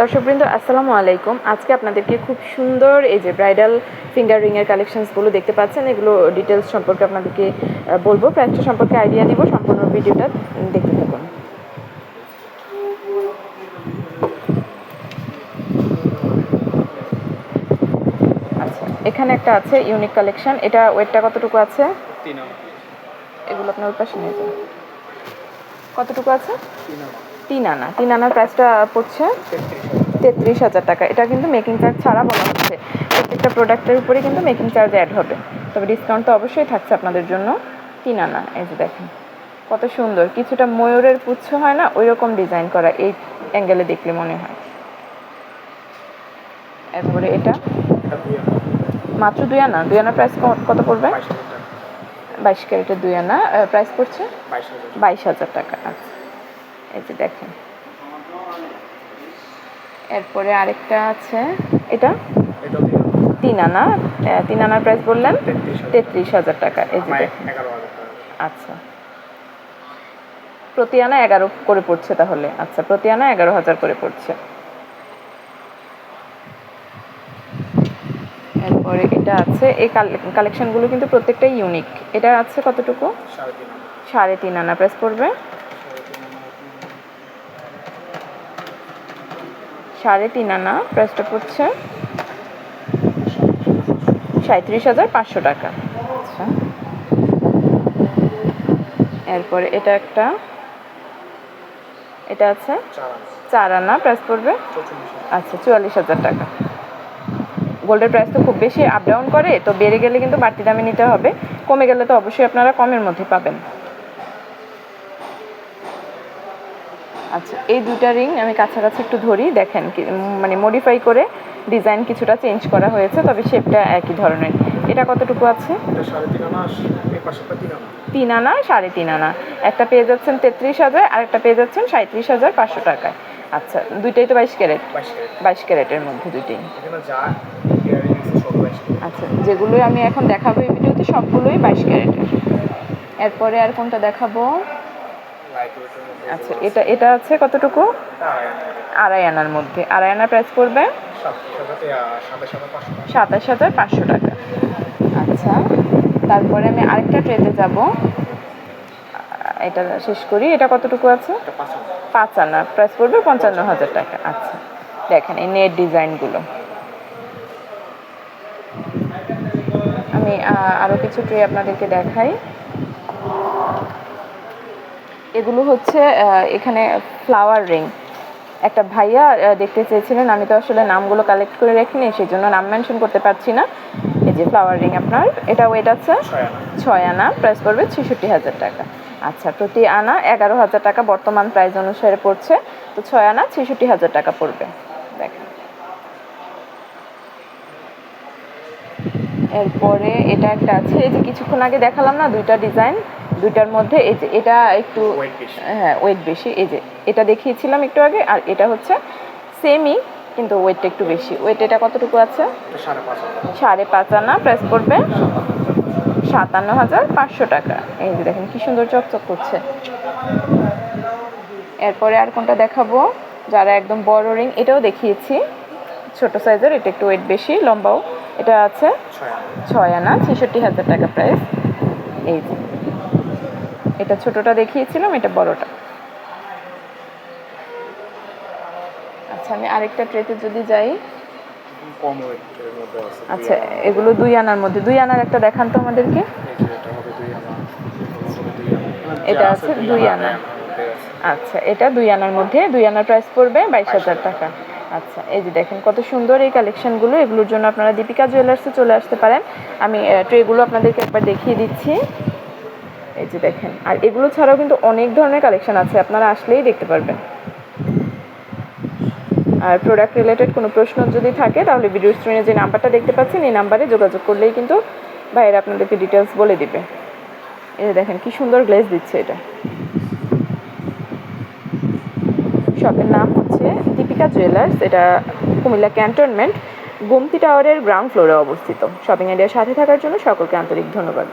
দর্শকবৃন্দ আসসালামু আলাইকুম। আজকে আপনাদেরকে খুব সুন্দর এই যে ব্রাইডাল ফিঙ্গার রিংয়ের কালেকশনসগুলো দেখতে পাচ্ছেন এগুলো ডিটেলস সম্পর্কে আপনাদেরকে বলব। প্রাইসটা সম্পর্কে আইডিয়া দিব সম্পূর্ণ ভিডিওটা দেখতে থাকুন। আচ্ছা এখানে একটা আছে ইউনিক কালেকশন এটা ওয়েটটা কতটুকু আছে? এগুলো আপনার ওই পাশে নিয়ে যান। কতটুকু আছে? তিন আনা তিন আনা তিন আনার প্রাইসটা পড়ছে তেত্রিশ হাজার টাকা। এটা কিন্তু মেকিং চার্জ ছাড়া বলা হচ্ছে। প্রত্যেকটা প্রোডাক্টের উপরে কিন্তু মেকিং চার্জ অ্যাড হবে। তবে ডিসকাউন্ট তো অবশ্যই থাকছে আপনাদের জন্য। তিন আনা এই যে দেখেন। কত সুন্দর। কিছুটা ময়ূরের পুচ্ছ হয় না? ওই রকম ডিজাইন করা। এই অ্যাঙ্গেলে দেখলে মনে হয়। এরপরে এটা। মাত্র দুই আনা দুই আনা প্রাইস কত পড়বে? বাইশ ক্যারেটের দুই আনা প্রাইস পড়ছে? বাইশ হাজার। বাইশ হাজার টাকা। আচ্ছা। এই যে দেখেন। এরপরে আরেকটা আছে। এটা? তিন আনা তিন আনার প্রাইস বললেন তেত্রিশ হাজার। টাকা। এই যে আচ্ছা। প্রতি আনা এগারো করে পড়ছে তাহলে। আচ্ছা প্রতি আনা এগারো হাজার করে পড়ছে। এরপরে এটা আছে। এই কালেকশনগুলো কিন্তু প্রত্যেকটাই ইউনিক এটা আছে কতটুকু? সাড়ে তিন আনা প্রাইস পড়বে সাড়ে তিন আনা সাড়ে তিন আনা প্রাইসটা পড়ছে সাঁত্রিশ হাজার পাঁচশো টাকা। আচ্ছা। এরপরে এটা একটা এটা আছে? চার আনা। প্রাইস পড়বে? আচ্ছা চুয়াল্লিশ হাজার টাকা। গোল্ডের প্রাইস তো খুব বেশি আপ ডাউন করে তো বেড়ে গেলে কিন্তু বাড়তি দামে নিতে হবে। কমে গেলে তো অবশ্যই আপনারা কমের মধ্যে পাবেন। আচ্ছা এই দুটা রিং আমি কাছাকাছি একটু ধরি দেখেন কি মানে মডিফাই করে ডিজাইন কিছুটা চেঞ্জ করা হয়েছে তবে শেপটা একই ধরনের। এটা কতটুকু আছে? তিন আনা সাড়ে তিন আনা। একটা পেয়ে যাচ্ছেন তেত্রিশ হাজার আর একটা পেয়ে যাচ্ছেন সাঁত্রিশ হাজার পাঁচশো টাকায়। আচ্ছা দুইটাই তো বাইশ ক্যারেট। বাইশ ক্যারেটের মধ্যে দুইটাই আচ্ছা যেগুলোই আমি এখন দেখাবো এই ভিডিওতে সবগুলোই বাইশ ক্যারেটের। এরপরে আর কোনটা দেখাবো? আচ্ছা এটা এটা আছে কতটুকু? আড়াই আনার মধ্যে। আড়াই আনার প্রাইস পড়বে? সাতাশ হাজার পাঁচশো টাকা। আচ্ছা তারপরে আমি আরেকটা ট্রেতে যাব। এটা শেষ করি। এটা কতটুকু আছে? পাঁচ আনা। প্রাইস পড়বে পঞ্চান্ন হাজার টাকা। আচ্ছা দেখেন এই নেট ডিজাইনগুলো আমি আরও কিছু ট্রে আপনাদেরকে দেখাই। এগুলো হচ্ছে এখানে ফ্লাওয়ার রিং একটা ভাইয়া দেখতে চেয়েছিলেন আমি তো আসলে নামগুলো কালেক্ট করে রাখিনি সেই জন্য নাম মেনশন করতে পারছি না। এই যে ফ্লাওয়ার রিং আপনার এটা ওয়েট আছে? ছয় আনা। প্রাইস পড়বে ছেষট্টি হাজার টাকা। আচ্ছা প্রতি আনা এগারো হাজার টাকা বর্তমান প্রাইস অনুসারে পড়ছে। তো ছয় আনা ছেষট্টি হাজার টাকা পড়বে। দেখেন। এরপরে এটা একটা আছে এই যে কিছুক্ষণ আগে দেখালাম না দুইটা ডিজাইন দুইটার মধ্যে এই যে এটা একটু হ্যাঁ ওয়েট বেশি। এই যে এটা দেখিয়েছিলাম একটু আগে আর এটা হচ্ছে সেমই কিন্তু ওয়েটটা একটু বেশি। ওয়েট এটা কতটুকু আছে? সাড়ে পাঁচ আনা প্রাইস পড়বে সাতান্ন হাজার পাঁচশো টাকা। এই যে দেখেন কি সুন্দর চকচক করছে। এরপরে আর কোনটা দেখাবো? যারা একদম বড় রিং এটাও দেখিয়েছি। ছোট সাইজের এটা একটু ওয়েট বেশি লম্বাও। এটা আছে ছয় আনা। ছেষট্টি হাজার টাকা প্রাইস এই যে। এটা ছোটটা দেখিয়েছিলাম এটা বড়টা। আচ্ছা আমি আরেকটা ট্রেতে যদি যাই। আচ্ছা এগুলো দুই আনার মধ্যে। দুই আনার একটা দেখান তো আমাদেরকে। এটা আছে দুই আনা। আচ্ছা এটা দুই আনার মধ্যে। দুই আনার প্রাইস পড়বে বাইশ হাজার টাকা। আচ্ছা এই যে দেখেন কত সুন্দর এই কালেকশনগুলো এগুলোর জন্য আপনারা দীপিকা জুয়েলার্সে চলে আসতে পারেন। আমি ট্রেগুলো আপনাদেরকে একবার দেখিয়ে দিচ্ছি। এই যে দেখেন, আর এগুলো ছাড়াও কিন্তু অনেক ধরনের কালেকশন আছে, আপনারা আসলেই দেখতে পারবেন। আর প্রোডাক্ট রিলেটেড কোনো প্রশ্ন যদি থাকে, তাহলে ভিডিও স্ক্রিনে যে নাম্বারটা দেখতে পাচ্ছেন, এই নাম্বারে যোগাযোগ করলেই কিন্তু ভাইয়েরা আপনাদেরকে ডিটেলস বলে দিবে। যে দেখেন, কি সুন্দর গ্লেজ দিচ্ছে এটা। শপের নাম হচ্ছে দীপিকা জুয়েলার্স এটা কুমিল্লা ক্যান্টনমেন্ট গোমতি টাওয়ারের গ্রাউন্ড ফ্লোরে অবস্থিত। শপিং এরিয়ার সাথে থাকার জন্য সকলকে আন্তরিক ধন্যবাদ।